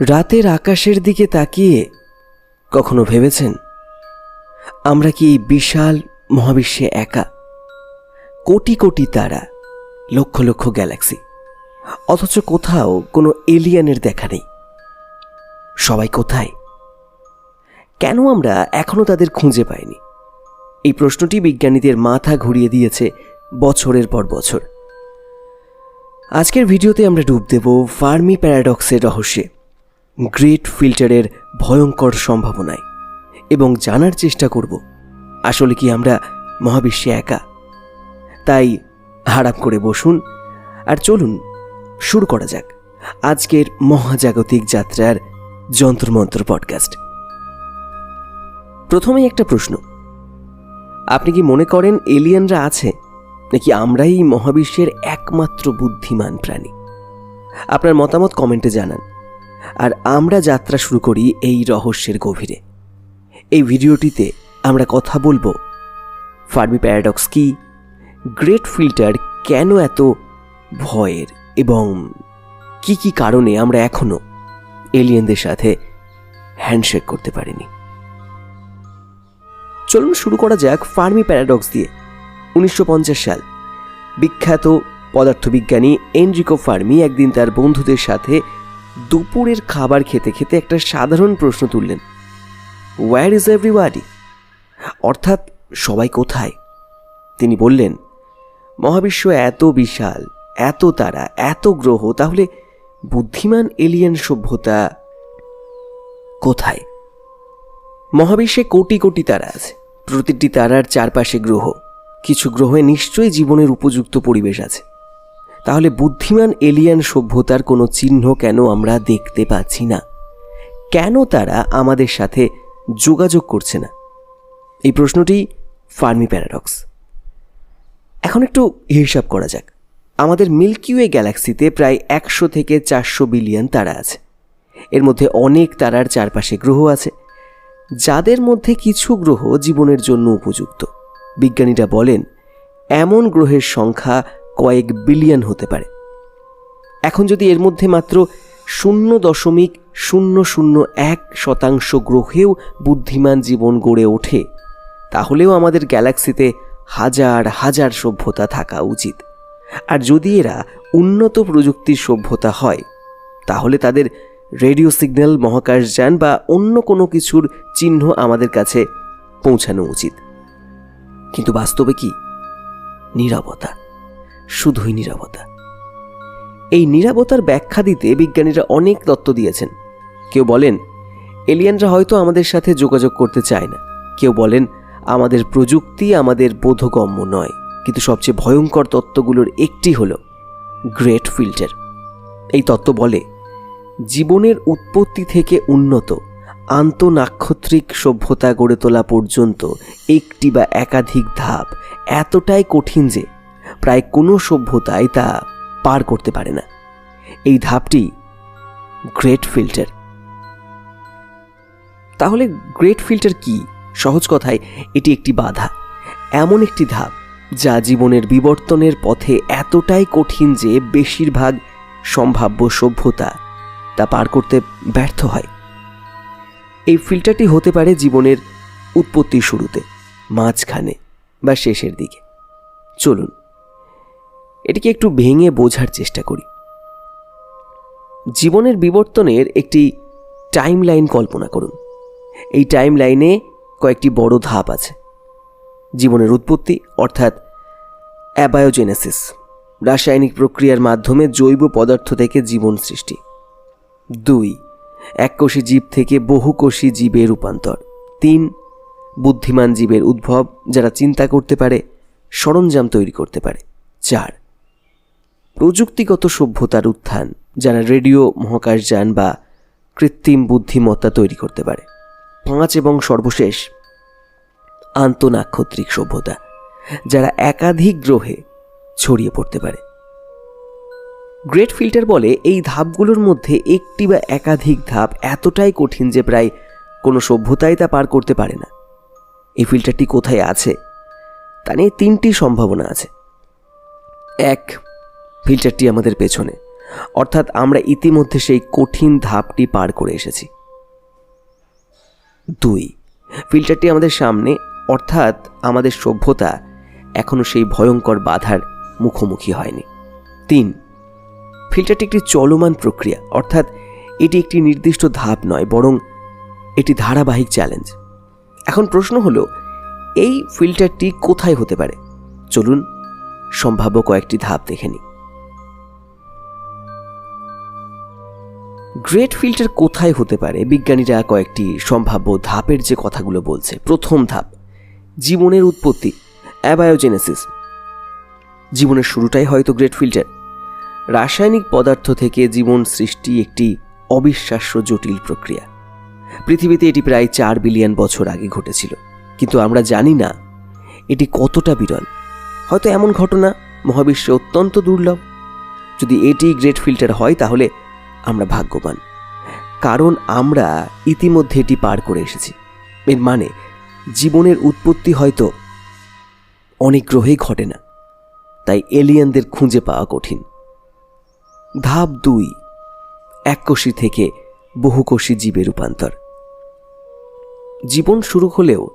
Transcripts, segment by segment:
রাতের আকাশের দিকে তাকিয়ে কখনো ভেবেছেন, আমরা কি এই বিশাল মহাবিশ্বে একা? কোটি কোটি তারা, লক্ষ লক্ষ গ্যালাক্সি, অথচ কোথাও কোনো এলিয়ানের দেখা নেই। সবাই কোথায়? কেন আমরা এখনও তাদের খুঁজে পাইনি? এই প্রশ্নটি বিজ্ঞানীদের মাথা ঘুরিয়ে দিয়েছে বছরের পর বছর। আজকের ভিডিওতে আমরা ডুব দেব ফার্মি প্যারাডক্সের রহস্যে। গ্রেট ফিল্টারের ভয়ঙ্কর সম্ভাবনায়। এবং জানার চেষ্টা করব, আসলে কি আমরা মহাবিশ্বে একা? তাই হারাপ করে বসুন, আর চলুন, শুরু করা যাক আজকের মহাজাগতিক যাত্রার যন্ত্রমন্ত্র পডকাস্ট প্রথমেই একটা প্রশ্ন, আপনি কি মনে করেন এলিয়ানরা আছে, নাকি আমরাই মহাবিশ্বের একমাত্র বুদ্ধিমান প্রাণী? আপনার মতামত কমেন্টে জানান। আর আমরা যাত্রা শুরু করি এই রহস্যের গভীরে। এই ভিডিওটিতে আমরা কথা বলব ফার্মি প্যারাডক্স কি, গ্রেট ফিল্টার কেন এত ভয়ের এবং কি কি কারণে আমরা এখনও এলিয়েনদের সাথে হ্যান্ডশেক করতে পারিনি। চলুন শুরু করা যাক ফার্মি প্যারাডক্স দিয়ে। উনিশশো পঞ্চাশ সাল, বিখ্যাত পদার্থবিজ্ঞানী এনরিকো ফার্মি একদিন তার বন্ধুদের সাথে দুপুরের খাবার খেতে খেতে একটা সাধারণ প্রশ্ন তুললেন। ওয়্যার ইজ এভরিওয়াডি অর্থাৎ, সবাই কোথায়? তিনি বললেন, মহাবিশ্ব এত বিশাল, এত তারা, এত গ্রহ, তাহলে বুদ্ধিমান এলিয়েন সভ্যতা কোথায়? মহাবিশ্বে কোটি কোটি তারা আছে, প্রতিটি তারার চারপাশে গ্রহ। কিছু গ্রহে নিশ্চয়ই জীবনের উপযুক্ত পরিবেশ আছে। তাহলে বুদ্ধিমান এলিয়ান সভ্যতার কোনো চিহ্ন কেন আমরা দেখতে পাচ্ছি না? কেন তারা আমাদের সাথে যোগাযোগ করছে না? এই প্রশ্নটি ফার্মি প্যারাডক্স। এখন একটু হিসাব করা যাক। আমাদের মিল্কিওয়ে গ্যালাক্সিতে প্রায় একশো থেকে চারশো বিলিয়ন তারা আছে। এর মধ্যে অনেক তারার চারপাশে গ্রহ আছে, যাদের মধ্যে কিছু গ্রহ জীবনের জন্য উপযুক্ত। বিজ্ঞানীরা বলেন, এমন গ্রহের সংখ্যা কয়েক বিলিয়ন হতে পারে। এখন যদি এর মধ্যে মাত্র শূন্য দশমিক শূন্য শূন্য এক শতাংশ গ্রহেও বুদ্ধিমান জীবন গড়ে ওঠে, তাহলেও আমাদের গ্যালাক্সিতে হাজার হাজার সভ্যতা থাকা উচিত। আর যদি এরা উন্নত প্রযুক্তির সভ্যতা হয়, তাহলে তাদের রেডিও সিগন্যাল মহাকাশযান বা অন্য কোনো কিছুর চিহ্ন আমাদের কাছে পৌঁছানো উচিত। কিন্তু বাস্তবে কি? নীরবতা। শুধুই নীরবতা এই নীরবতার ব্যাখ্যা দিতে বিজ্ঞানীরা অনেক তত্ত্ব দিয়েছেন। কেউ বলেন, এলিয়ানরা হয়তো আমাদের সাথে যোগাযোগ করতে চায় না। কেউ বলেন, আমাদের প্রযুক্তি আমাদের বোধগম্য নয়। কিন্তু সবচেয়ে ভয়ঙ্কর তত্ত্বগুলোর একটি হল গ্রেট ফিল্টার। এই তত্ত্ব বলে, জীবনের উৎপত্তি থেকে উন্নত, আন্তনাক্ষত্রিক সভ্যতা গড়ে তোলা পর্যন্ত একটি বা একাধিক ধাপ এতটাই কঠিন যে প্রায় কোনো সভ্যতাই তা পার করতে পারে না। এই ধাপটি গ্রেট ফিল্টার। তাহলে গ্রেট ফিল্টার কি? সহজ কথায়, এটি একটি বাধা। এমন একটি ধাপ, যা জীবনের বিবর্তনের পথে এতটাই কঠিন যে বেশিরভাগ সম্ভাব্য সভ্যতা তা পার করতে ব্যর্থ হয়। এই ফিল্টারটি হতে পারে জীবনের উৎপত্তির শুরুতে, মাঝখানে বা শেষের দিকে। চলুন এটিকে একটু ভেঙে বোঝার চেষ্টা করি। জীবনের বিবর্তনের একটি টাইম লাইন কল্পনা করুন। এই টাইম লাইনে কয়েকটি বড় ধাপ আছে। জীবনের উৎপত্তি, অর্থাৎ অ্যাবায়োজেনেসিস, রাসায়নিক প্রক্রিয়ার মাধ্যমে জৈব পদার্থ থেকে জীবন সৃষ্টি। দুই এককোষী জীব থেকে বহুকোষী জীবে রূপান্তর। তিন, বুদ্ধিমান জীবের উদ্ভব, যারা চিন্তা করতে পারে, সরঞ্জাম তৈরি করতে পারে। চার প্রযুক্তিগত সভ্যতার উত্থান, যারা রেডিও মহাকাশযান বা কৃত্রিম বুদ্ধিমত্তা তৈরি করতে পারে। পাঁচ এবং সর্বশেষ, আন্তনাক্ষত্রিক সভ্যতা, যারা একাধিক গ্রহে ছড়িয়ে পড়তে পারে। গ্রেট ফিল্টার বলে এই ধাপগুলোর মধ্যে একটি বা একাধিক ধাপ এতটাই কঠিন যে প্রায় কোনো সভ্যতাই তা পার করতে পারে না। এই ফিল্টারটি কোথায় আছে? তা নিয়ে তিনটি সম্ভাবনা আছে। এক ফিল্টারটি আমাদের পেছনে। অর্থাৎ আমরা ইতিমধ্যে সেই কঠিন ধাপটি পার করে এসেছি। দুই, ফিল্টারটি আমাদের সামনে, অর্থাৎ আমাদের সভ্যতা এখনও সেই ভয়ঙ্কর বাধার মুখোমুখি হয়নি। তিন, ফিল্টারটি একটি চলমান প্রক্রিয়া, অর্থাৎ এটি একটি নির্দিষ্ট ধাপ নয়, বরং এটি ধারাবাহিক চ্যালেঞ্জ। এখন প্রশ্ন হলো, এই ফিল্টারটি কোথায় হতে পারে? চলুন, সম্ভাব্য কয়েকটি ধাপ দেখে নিই। গ্রেট ফিল্টার কোথায় হতে পারে? বিজ্ঞানীরা কয়েকটি সম্ভাব্য ধাপের যে কথাগুলো বলছে। প্রথম ধাপ, জীবনের উৎপত্তি অ্যাবায়োজেনেসিস জীবনের শুরুটাই হয়তো গ্রেট ফিল্টার রাসায়নিক পদার্থ থেকে জীবন সৃষ্টি একটি অবিশ্বাস্য জটিল প্রক্রিয়া। পৃথিবীতে এটি প্রায় চার বিলিয়ন বছর আগে ঘটেছিল। কিন্তু আমরা জানি না এটি কতটা বিরল। হয়তো এমন ঘটনা, মহাবিশ্বে অত্যন্ত দুর্লভ। যদি এটি গ্রেট ফিল্টার হয়, তাহলে আমরা ভাগ্যবান। কারণ আমরা ইতিমধ্যে এটি পার করে এসেছি। এর মানে জীবনের উৎপত্তি হয়তো অনেক গ্রহেই ঘটে না। তাই এলিয়েনদের খুঁজে পাওয়া কঠিন। ধাপ দুই এককোষী থেকে বহুকোষী জীবে রূপান্তর। জীবন শুরু হলেও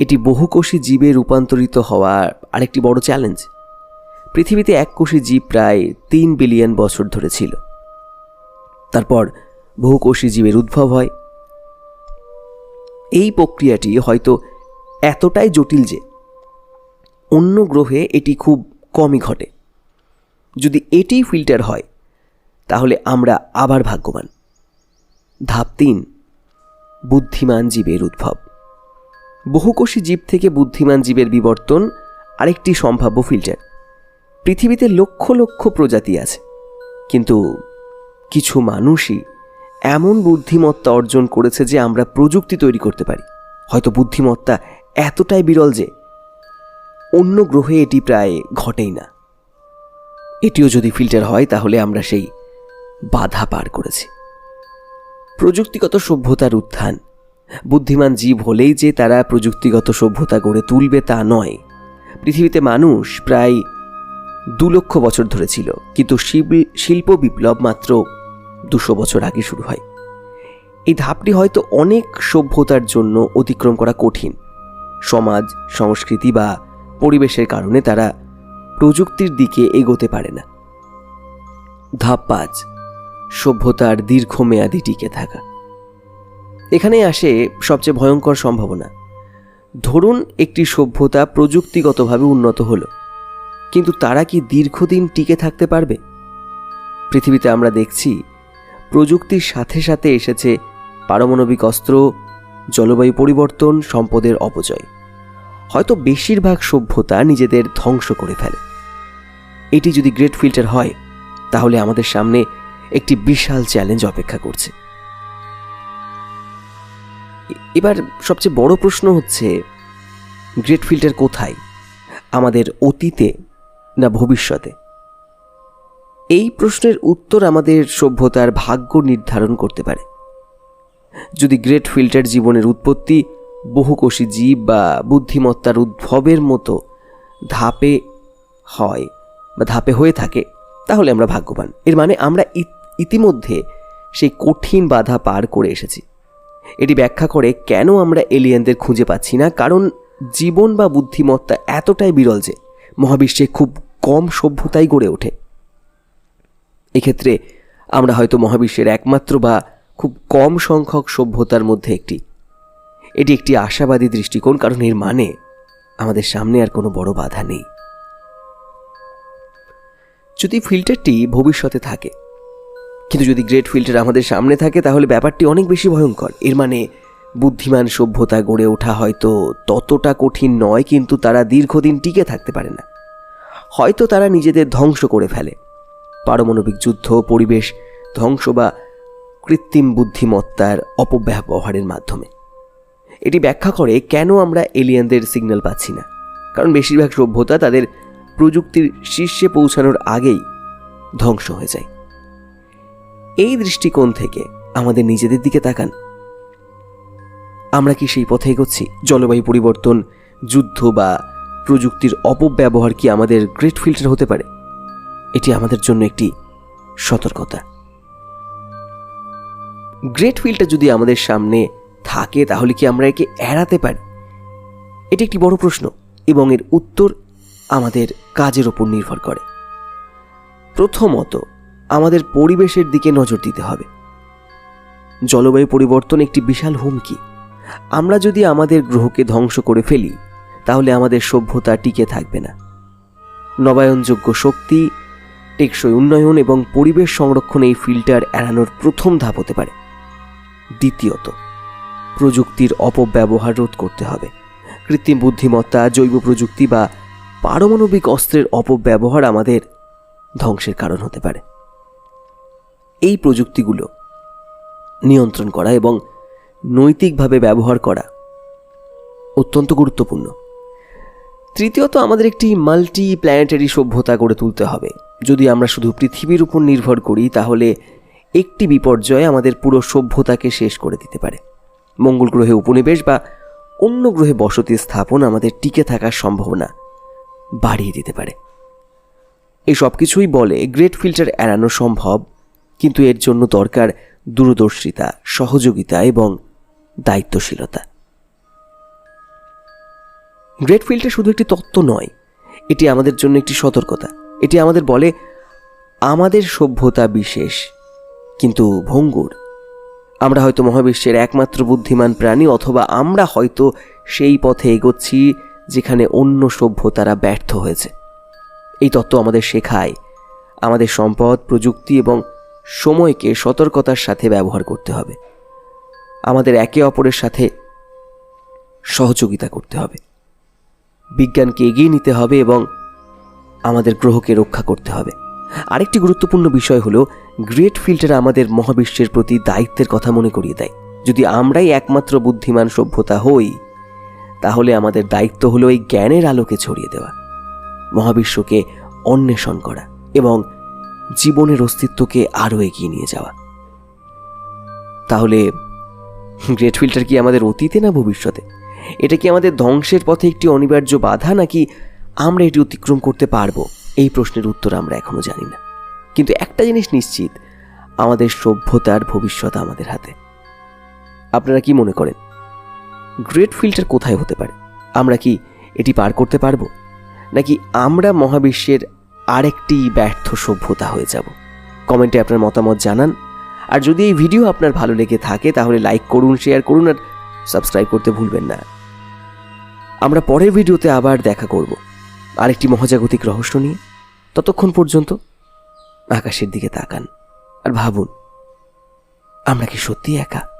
এটি বহুকোষী জীবে রূপান্তরিত হওয়ার আরেকটি বড় চ্যালেঞ্জ। পৃথিবীতে এককোষী জীব প্রায় তিন বিলিয়ন বছর ধরে ছিল। তারপর বহুকোষী জীবের উদ্ভব হয়। এই প্রক্রিয়াটি হয়তো এতটাই জটিল যে অন্য গ্রহে এটি খুব কমই ঘটে। যদি এটি ফিল্টার হয়, তাহলে আমরা আবার ভাগ্যবান। ধাপ তিন, বুদ্ধিমান জীবের উদ্ভব। বহুকোষী জীব থেকে বুদ্ধিমান জীবের বিবর্তন আরেকটি সম্ভাব্য ফিল্টার। পৃথিবীতে লক্ষ লক্ষ প্রজাতি আছে, কিন্তু কিছু মানুষই এমন বুদ্ধিমত্তা অর্জন করেছে যে আমরা প্রযুক্তি তৈরি করতে পারি। হয়তো বুদ্ধিমত্তা এতটাই বিরল যে অন্য গ্রহে এটি প্রায় ঘটেই না। এটিও যদি ফিল্টার হয়, তাহলে আমরা সেই বাধা পার করেছি। প্রযুক্তিগত সভ্যতার উত্থান। বুদ্ধিমান জীব হলেই যে তারা প্রযুক্তিগত সভ্যতা গড়ে তুলবে তা নয়। পৃথিবীতে মানুষ প্রায় দু লক্ষ বছর ধরে ছিল, কিন্তু শিল্প বিপ্লব মাত্র দুশো বছর আগে শুরু হয়। এই ধাপটি হয়তো অনেক সভ্যতার জন্য অতিক্রম করা কঠিন। সমাজ, সংস্কৃতি বা পরিবেশের কারণে তারা প্রযুক্তির দিকে এগোতে পারে না। ধাপ পাঁচ, সভ্যতার দীর্ঘমেয়াদী টিকে থাকা। এখানে আসে সবচেয়ে ভয়ঙ্কর সম্ভাবনা। ধরুন একটি সভ্যতা প্রযুক্তিগতভাবে উন্নত হলো, কিন্তু তারা কি দীর্ঘদিন টিকে থাকতে পারবে? পৃথিবীতে আমরা দেখছি প্রযুক্তির সাথে সাথে এসেছে পারমাণবিক অস্ত্র, জলবায়ু পরিবর্তন, সম্পদের অপচয়। হয়তো বেশিরভাগ সভ্যতা নিজেদের ধ্বংস করে ফেলে। এটি যদি গ্রেট ফিল্টার হয়, তাহলে আমাদের সামনে একটি বিশাল চ্যালেঞ্জ অপেক্ষা করছে। এবার সবচেয়ে বড় প্রশ্ন হচ্ছে, গ্রেট ফিল্টার কোথায়? আমাদের অতীতে না ভবিষ্যতে? এই প্রশ্নের উত্তর আমাদের সভ্যতার ভাগ্য নির্ধারণ করতে পারে। যদি গ্রেট ফিল্টার জীবনের উৎপত্তি বহুকোষী জীব বা বুদ্ধিমত্তার উদ্ভবের মতো ধাপে হয় বা ধাপে হয়ে থাকে, তাহলে আমরা ভাগ্যবান। এর মানে আমরা ইতিমধ্যে সেই কঠিন বাধা পার করে এসেছি। এটি ব্যাখ্যা করে কেন আমরা এলিয়েনদের খুঁজে পাচ্ছি না, কারণ জীবন বা বুদ্ধিমত্তা এতটাই বিরল যে মহাবিশ্বে খুব কম সভ্যতাই গড়ে ওঠে। এক্ষেত্রে আমরা হয়তো মহাবিশ্বের একমাত্র বা খুব কম সংখ্যক সভ্যতার মধ্যে একটি। এটি একটি আশাবাদী দৃষ্টিকোণ, কারণ এর মানে আমাদের সামনে আর কোনো বড় বাধা নেই। যদি ফিল্টারটি ভবিষ্যতে থাকে, কিন্তু যদি গ্রেট ফিল্টার আমাদের সামনে থাকে, তাহলে ব্যাপারটি অনেক বেশি ভয়ঙ্কর। এর মানে বুদ্ধিমান সভ্যতা গড়ে ওঠা হয়তো ততটা কঠিন নয়, কিন্তু তারা দীর্ঘদিন টিকে থাকতে পারে না। হয়তো তারা নিজেদের ধ্বংস করে ফেলে। পারমাণবিক যুদ্ধ পরিবেশ ধ্বংস বা কৃত্রিম বুদ্ধিমত্তার অপব্যবহারের মাধ্যমে। এটি ব্যাখ্যা করে কেন আমরা এলিয়েনদের সিগন্যাল পাচ্ছি না। কারণ বেশিরভাগ সভ্যতা তাদের প্রযুক্তির শীর্ষে পৌঁছানোর আগেই ধ্বংস হয়ে যায়। এই দৃষ্টিকোণ থেকে আমাদের নিজেদের দিকে তাকান। আমরা কি সেই পথে এগোচ্ছি? জলবায়ু পরিবর্তন, যুদ্ধ বা প্রযুক্তির অপব্যবহার কি আমাদের গ্রেট ফিল্টার হতে পারে? এটি আমাদের জন্য একটি সতর্কতা। গ্রেট ফিল্ডটা যদি আমাদের সামনে থাকে, তাহলে কি আমরা একে এড়াতে পারি? এটি একটি বড় প্রশ্ন, এবং এর উত্তর আমাদের কাজের ওপর নির্ভর করে। প্রথমত, আমাদের পরিবেশের দিকে নজর দিতে হবে। জলবায়ু পরিবর্তন একটি বিশাল হুমকি। আমরা যদি আমাদের গ্রহকে ধ্বংস করে ফেলি, তাহলে আমাদের সভ্যতা টিকে থাকবে না। নবায়নযোগ্য শক্তি টেকসই উন্নয়ন এবং পরিবেশ সংরক্ষণে এই ফিল্টার এড়ানোর প্রথম ধাপ হতে পারে। দ্বিতীয়ত, প্রযুক্তির অপব্যবহার রোধ করতে হবে। কৃত্রিম বুদ্ধিমত্তা, জৈব প্রযুক্তি বা পারমাণবিক অস্ত্রের অপব্যবহার আমাদের ধ্বংসের কারণ হতে পারে। এই প্রযুক্তিগুলো নিয়ন্ত্রণ করা এবং নৈতিকভাবে ব্যবহার করা অত্যন্ত গুরুত্বপূর্ণ। তৃতীয়ত, আমাদের একটি মাল্টি প্ল্যানেটারি সভ্যতা গড়ে তুলতে হবে। যদি আমরা শুধু পৃথিবীর উপর নির্ভর করি, তাহলে একটি বিপর্যয় আমাদের পুরো সভ্যতাকে শেষ করে দিতে পারে। মঙ্গল গ্রহে উপনিবেশ বা অন্য গ্রহে বসতি স্থাপন আমাদের টিকে থাকার সম্ভাবনা বাড়িয়ে দিতে পারে। এই সব কিছুই বলে গ্রেট ফিল্টার এড়ানো সম্ভব, কিন্তু এর জন্য দরকার দূরদর্শিতা, সহযোগিতা এবং দায়িত্বশীলতা। গ্রেট ফিল্ডটা শুধু একটি তত্ত্ব নয়, এটি আমাদের জন্য একটি সতর্কতা। এটি আমাদের বলে, আমাদের সভ্যতা বিশেষ, কিন্তু ভঙ্গুর। আমরা হয়তো মহাবিশ্বের একমাত্র বুদ্ধিমান প্রাণী, অথবা আমরা হয়তো সেই পথে এগোচ্ছি যেখানে অন্য সভ্যতারা ব্যর্থ হয়েছে। এই তত্ত্ব আমাদের শেখায়, আমাদের সম্পদ, প্রযুক্তি এবং সময়কে সতর্কতার সাথে ব্যবহার করতে হবে। আমাদের একে অপরের সাথে সহযোগিতা করতে হবে। বিজ্ঞানকে এগিয়ে নিতে হবে এবং আমাদের গ্রহকে রক্ষা করতে হবে। আরেকটি গুরুত্বপূর্ণ বিষয় হলো, গ্রেট ফিল্টার আমাদের মহাবিশ্বের প্রতি দায়িত্বের কথা মনে করিয়ে দেয়। যদি আমরাই একমাত্র বুদ্ধিমান সভ্যতা হই, তাহলে আমাদের দায়িত্ব হলো এই জ্ঞানের আলোকে ছড়িয়ে দেওয়া, মহাবিশ্বকে অন্বেষণ করা এবং জীবনের অস্তিত্বকে আরও এগিয়ে নিয়ে যাওয়া। তাহলে গ্রেট ফিল্টার কি আমাদের অতীতে না ভবিষ্যতে? এটা কি আমাদের ধ্বংসের পথে একটি অনিবার্য বাধা নাকি আমরা এটি অতিক্রম করতে পারব? এই প্রশ্নের উত্তর আমরা এখনও জানি না। কিন্তু একটা জিনিস নিশ্চিত, আমাদের সভ্যতার ভবিষ্যৎ আমাদের হাতে। আপনারা কি মনে করেন? গ্রেট ফিল্টার কোথায় হতে পারে? আমরা কি এটি পার করতে পারব? নাকি আমরা মহাবিশ্বের আরেকটি ব্যর্থ সভ্যতা হয়ে যাব? কমেন্টে আপনার মতামত জানান। আর যদি এই ভিডিও আপনার ভালো লেগে থাকে, তাহলে লাইক করুন, শেয়ার করুন, আর সাবস্ক্রাইব করতে ভুলবেন না। আমরা পরের ভিডিওতে আবার দেখা করব। আরেকটি মহাজাগতিক রহস্য নিয়ে ততক্ষণ পর্যন্ত আকাশের দিকে তাকান আর ভাবুন, আমরা কি সত্যি একা?